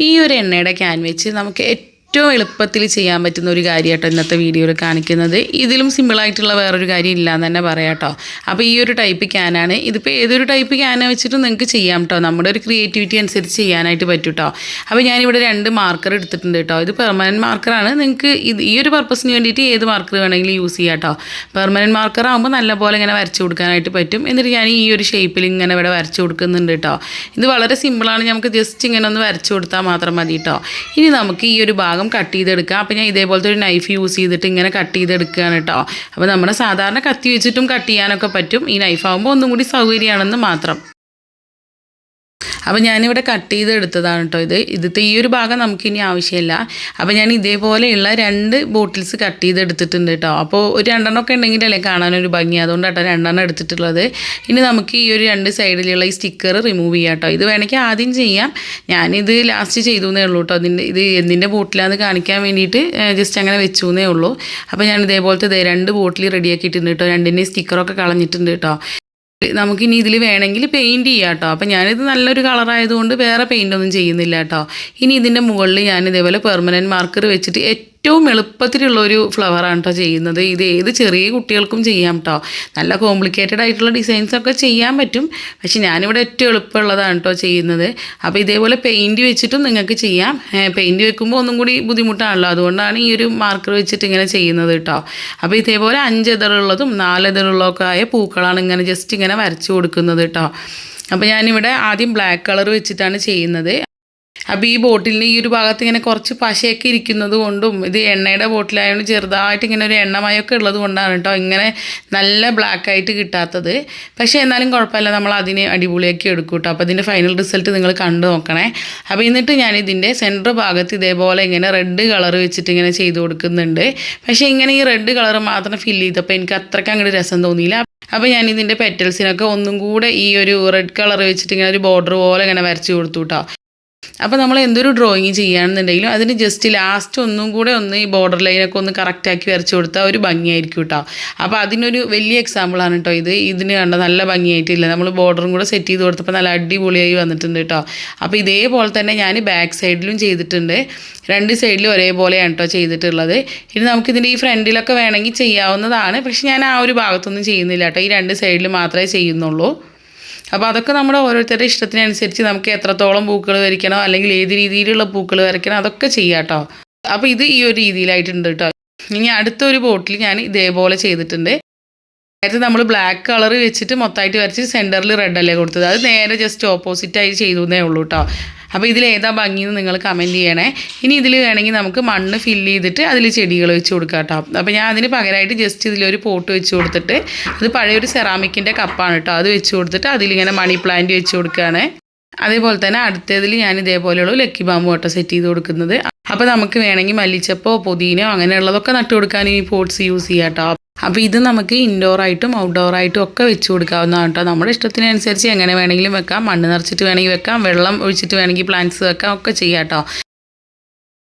ഈ ഒരു എണ്ണയുടെ ക്യാൻ വെച്ച് നമുക്ക് ഏറ്റവും എളുപ്പത്തിൽ ചെയ്യാൻ പറ്റുന്ന ഒരു കാര്യമാട്ടോ ഇന്നത്തെ വീഡിയോയിൽ കാണിക്കുന്നത്. ഇതിലും സിമ്പിളായിട്ടുള്ള വേറൊരു കാര്യം ഇല്ല എന്ന് തന്നെ പറയാം കേട്ടോ അപ്പോൾ ഈ ഒരു ടൈപ്പ് ക്യാനാണ് ഇതിപ്പോൾ ഏതൊരു ടൈപ്പ് ക്യാന വെച്ചിട്ട് നിങ്ങൾക്ക് ചെയ്യാം കേട്ടോ നമ്മുടെ ഒരു ക്രിയേറ്റിവിറ്റി അനുസരിച്ച് ചെയ്യാനായിട്ട് പറ്റും കേട്ടോ അപ്പോൾ ഞാനിവിടെ രണ്ട് മാർക്കർ എടുത്തിട്ടുണ്ട് കേട്ടോ ഇത് പെർമനന്റ് മാർക്കറാണ് നിങ്ങൾക്ക് ഇത് ഈ ഒരു പർപ്പസിന് വേണ്ടിയിട്ട് ഏത് മാർക്കർ വേണമെങ്കിലും യൂസ് ചെയ്യാം കേട്ടോ പെർമനന്റ് മാർക്കർ ആകുമ്പോൾ നല്ലപോലെ ഇങ്ങനെ വരച്ച് കൊടുക്കാനായിട്ട് പറ്റും. എന്നിട്ട് ഞാൻ ഈ ഒരു ഷേപ്പിൽ ഇങ്ങനെ ഇവിടെ വരച്ച് കൊടുക്കുന്നുണ്ട് കേട്ടോ ഇത് വളരെ സിമ്പിളാണ് നമുക്ക് ജസ്റ്റ് ഇങ്ങനെ ഒന്ന് വരച്ച് കൊടുത്താൽ മാത്രം മതി കേട്ടോ ഇനി നമുക്ക് ഈ ഒരു ഭാഗം കട്ട് ചെയ്തെടുക്കുക. അപ്പം ഞാൻ ഇതേപോലത്തെ ഒരു നൈഫ് യൂസ് ചെയ്തിട്ട് ഇങ്ങനെ കട്ട് ചെയ്തെടുക്കുകയാണ് കേട്ടോ അപ്പോൾ നമ്മുടെ സാധാരണ കത്തി വെച്ചിട്ടും കട്ട് ചെയ്യാനൊക്കെ പറ്റും. ഈ നൈഫ് ആകുമ്പോൾ ഒന്നും കൂടി സൗകര്യമാണെന്ന് മാത്രം. അപ്പോൾ ഞാനിവിടെ കട്ട് ചെയ്ത് എടുത്തതാണ് കേട്ടോ ഇത്. ഇതിത്തെ ഈ ഒരു ഭാഗം നമുക്കിനി ആവശ്യമില്ല. അപ്പോൾ ഞാൻ ഇതേപോലെയുള്ള രണ്ട് ബോട്ടിൽസ് കട്ട് ചെയ്ത് എടുത്തിട്ടുണ്ട് കേട്ടോ അപ്പോൾ ഒരു രണ്ടെണ്ണം ഒക്കെ ഉണ്ടെങ്കിലല്ലേ കാണാനൊരു ഭംഗി. അതുകൊണ്ട് കേട്ടോ രണ്ടെണ്ണം എടുത്തിട്ടുള്ളത്. ഇനി നമുക്ക് ഈ ഒരു രണ്ട് സൈഡിലുള്ള ഈ സ്റ്റിക്കർ റിമൂവ് ചെയ്യാം കേട്ടോ ഇത് വേണമെങ്കിൽ ആദ്യം ചെയ്യാം. ഞാനിത് ലാസ്റ്റ് ചെയ്തു എന്നേ ഉള്ളൂ കേട്ടോ അതിന്റെ ഇത് എന്തിന്റെ ബോട്ടിലാന്ന് കാണിക്കാൻ വേണ്ടിയിട്ട് ജസ്റ്റ് അങ്ങനെ വെച്ചു എന്നേ ഉള്ളൂ. അപ്പോൾ ഞാൻ ഇതേപോലത്തെ രണ്ട് ബോട്ടിൽ റെഡിയാക്കിയിട്ടുണ്ട് കേട്ടോ രണ്ടിന്റെ സ്റ്റിക്കറൊക്കെ കളഞ്ഞിട്ടുണ്ട് കേട്ടോ നമുക്കിനി ഇതിൽ വേണമെങ്കിൽ പെയിന്റ് ചെയ്യാം കേട്ടോ അപ്പം ഞാനിത് നല്ലൊരു കളറായതുകൊണ്ട് വേറെ പെയിന്റ് ഒന്നും ചെയ്യുന്നില്ല കേട്ടോ ഇനി ഇതിന്റെ മുകളിൽ ഞാൻ ഇതേപോലെ പെർമനന്റ് മാർക്കർ വെച്ചിട്ട് ഏറ്റവും എളുപ്പത്തിലുള്ള ഒരു ഫ്ലവറാണ് കേട്ടോ ചെയ്യുന്നത്. ഇത് ഏത് ചെറിയ കുട്ടികൾക്കും ചെയ്യാം കേട്ടോ നല്ല കോംപ്ലിക്കേറ്റഡ് ആയിട്ടുള്ള ഡിസൈൻസ് ഒക്കെ ചെയ്യാൻ പറ്റും. പക്ഷെ ഞാനിവിടെ ഏറ്റവും എളുപ്പമുള്ളതാണ് കേട്ടോ ചെയ്യുന്നത്. അപ്പോൾ ഇതേപോലെ പെയിന്റ് വെച്ചിട്ടും നിങ്ങൾക്ക് ചെയ്യാം. പെയിന്റ് വെക്കുമ്പോൾ ഒന്നും കൂടി ബുദ്ധിമുട്ടാണല്ലോ. അതുകൊണ്ടാണ് ഈ ഒരു മാർക്കർ വെച്ചിട്ട് ഇങ്ങനെ ചെയ്യുന്നത് കേട്ടോ അപ്പോൾ ഇതേപോലെ അഞ്ച് എതറുള്ളതും നാല് എതറുള്ളതൊക്കെ ആയ പൂക്കളാണ് ഇങ്ങനെ ജസ്റ്റ് ഇങ്ങനെ വരച്ച് കൊടുക്കുന്നത് കേട്ടോ അപ്പോൾ ഞാനിവിടെ ആദ്യം ബ്ലാക്ക് കളർ വെച്ചിട്ടാണ് ചെയ്യുന്നത്. അപ്പോൾ ഈ ബോട്ടിലിന് ഈ ഒരു ഭാഗത്ത് ഇങ്ങനെ കുറച്ച് പശയൊക്കെ ഇരിക്കുന്നത് കൊണ്ടും ഇത് എണ്ണയുടെ ബോട്ടിലായതുകൊണ്ട് ചെറുതായിട്ട് ഇങ്ങനെ ഒരു എണ്ണമയൊക്കെ ഉള്ളത് കൊണ്ടാണ് കേട്ടോ ഇങ്ങനെ നല്ല ബ്ലാക്ക് ആയിട്ട് കിട്ടാത്തത്. പക്ഷേ എന്നാലും കുഴപ്പമില്ല നമ്മൾ അതിനെ അടിപൊളിയാക്കി എടുക്കും കേട്ടോ. അപ്പോൾ ഇതിന്റെ ഫൈനൽ റിസൾട്ട് നിങ്ങൾ കണ്ടു നോക്കണേ. അപ്പോൾ എന്നിട്ട് ഞാൻ ഇതിന്റെ സെന്റർ ഭാഗത്ത് ഇതേപോലെ ഇങ്ങനെ റെഡ് കളർ വെച്ചിട്ട് ഇങ്ങനെ ചെയ്ത് കൊടുക്കുന്നുണ്ട്. പക്ഷേ ഇങ്ങനെ ഈ റെഡ് കളർ മാത്രം ഫില്ല് ചെയ്തപ്പോൾ എനിക്ക് അത്രയ്ക്ക് അങ്ങോട്ട് രസം തോന്നിയില്ല. അപ്പോൾ ഞാൻ ഇതിന്റെ പെറ്റൽസിനൊക്കെ ഒന്നും കൂടെ ഈ ഒരു റെഡ് കളർ വെച്ചിട്ട് ഇങ്ങനെ ഒരു ബോർഡർ പോലെ ഇങ്ങനെ വരച്ച് കൊടുത്തു കേട്ടോ. അപ്പോൾ നമ്മൾ എന്തൊരു ഡ്രോയിങ് ചെയ്യുകയാണെന്നുണ്ടെങ്കിലും അതിന് ജസ്റ്റ് ലാസ്റ്റ് ഒന്നും കൂടെ ഒന്ന് ഈ ബോർഡർ ലൈനൊക്കെ ഒന്ന് കറക്റ്റാക്കി വരച്ചു കൊടുത്താൽ ഒരു ഭംഗിയായിരിക്കും കേട്ടോ അപ്പോൾ അതിനൊരു വലിയ എക്സാമ്പിളാണ് കേട്ടോ ഇത്. ഇതിന് കണ്ട നല്ല ഭംഗിയായിട്ടില്ല. നമ്മൾ ബോർഡറും കൂടെ സെറ്റ് ചെയ്ത് കൊടുത്തപ്പോൾ നല്ല അടിപൊളിയായി വന്നിട്ടുണ്ട് കേട്ടോ അപ്പോൾ ഇതേപോലെ തന്നെ ഞാൻ ബാക്ക് സൈഡിലും ചെയ്തിട്ടുണ്ട്. രണ്ട് സൈഡിലും ഒരേപോലെയാണ് കേട്ടോ ചെയ്തിട്ടുള്ളത്. ഇനി നമുക്കിതിന്റെ ഈ ഫ്രണ്ടിലൊക്കെ വേണമെങ്കിൽ ചെയ്യാവുന്നതാണ്. പക്ഷേ ഞാൻ ആ ഒരു ഭാഗത്തൊന്നും ചെയ്യുന്നില്ല കേട്ടോ ഈ രണ്ട് സൈഡിൽ മാത്രമേ ചെയ്യുന്നുള്ളൂ. അപ്പോൾ അതൊക്കെ നമ്മുടെ ഓരോരുത്തരുടെ ഇഷ്ടത്തിനനുസരിച്ച് നമുക്ക് എത്രത്തോളം പൂക്കൾ വരയ്ക്കണോ അല്ലെങ്കിൽ ഏത് രീതിയിലുള്ള പൂക്കൾ വരയ്ക്കണോ അതൊക്കെ ചെയ്യാം കേട്ടോ അപ്പോൾ ഇത് ഈ ഒരു രീതിയിലായിട്ടുണ്ട് കേട്ടോ ഇനി അടുത്തൊരു ബോട്ടിൽ ഞാൻ ഇതേപോലെ ചെയ്തിട്ടുണ്ട്. നേരത്തെ നമ്മൾ ബ്ലാക്ക് കളർ വെച്ചിട്ട് മൊത്തമായിട്ട് വരച്ച് സെന്ററിൽ റെഡ് അല്ലേ കൊടുത്തത്. അത് നേരെ ജസ്റ്റ് ഓപ്പോസിറ്റ് ആയി ചെയ്തു എന്നേ ഉള്ളൂ കേട്ടോ അപ്പോൾ ഇതിൽ ഏതാ ഭംഗിയെന്ന് നിങ്ങൾ കമന്റ് ചെയ്യണേ. ഇനി ഇതിൽ വേണമെങ്കിൽ നമുക്ക് മണ്ണ് ഫില്ല് ചെയ്തിട്ട് അതിൽ ചെടികൾ വെച്ച് കൊടുക്കാം കേട്ടോ. അപ്പോൾ ഞാൻ അതിന് പകരമായിട്ട് ജസ്റ്റ് ഇതിലൊരു പോട്ട് വെച്ച് കൊടുത്തിട്ട് അത് പഴയൊരു സെറാമിക്കിന്റെ കപ്പാണ് കേട്ടോ. അത് വെച്ച് കൊടുത്തിട്ട് അതിലിങ്ങനെ മണി പ്ലാന്റ് വെച്ച് കൊടുക്കുകയാണ്. അതേപോലെ തന്നെ അടുത്തതിൽ ഞാൻ ഇതേപോലെയുള്ള ലക്കി ബാമ്പു കേട്ടോ സെറ്റ് ചെയ്ത് കൊടുക്കുന്നത്. അപ്പോൾ നമുക്ക് വേണമെങ്കിൽ മല്ലിച്ചപ്പോ പുതിനയോ അങ്ങനെയുള്ളതൊക്കെ നട്ടു കൊടുക്കാൻ ഈ പോട്ട്സ് യൂസ് ചെയ്യാം കേട്ടോ. അപ്പോൾ ഇത് നമുക്ക് ഔട്ട്ഡോർ ആയിട്ടും ഒക്കെ വെച്ച് കൊടുക്കാവുന്നതാണ് കേട്ടോ. നമ്മുടെ ഇഷ്ടത്തിനനുസരിച്ച് എങ്ങനെ വേണമെങ്കിലും വെക്കാം. മണ്ണ് നിറച്ചിട്ട് വേണമെങ്കിൽ വെക്കാം. വെള്ളം ഒഴിച്ചിട്ട് വേണമെങ്കിൽ പ്ലാന്റ്സ് വെക്കാം. ഒക്കെ ചെയ്യാം കേട്ടോ.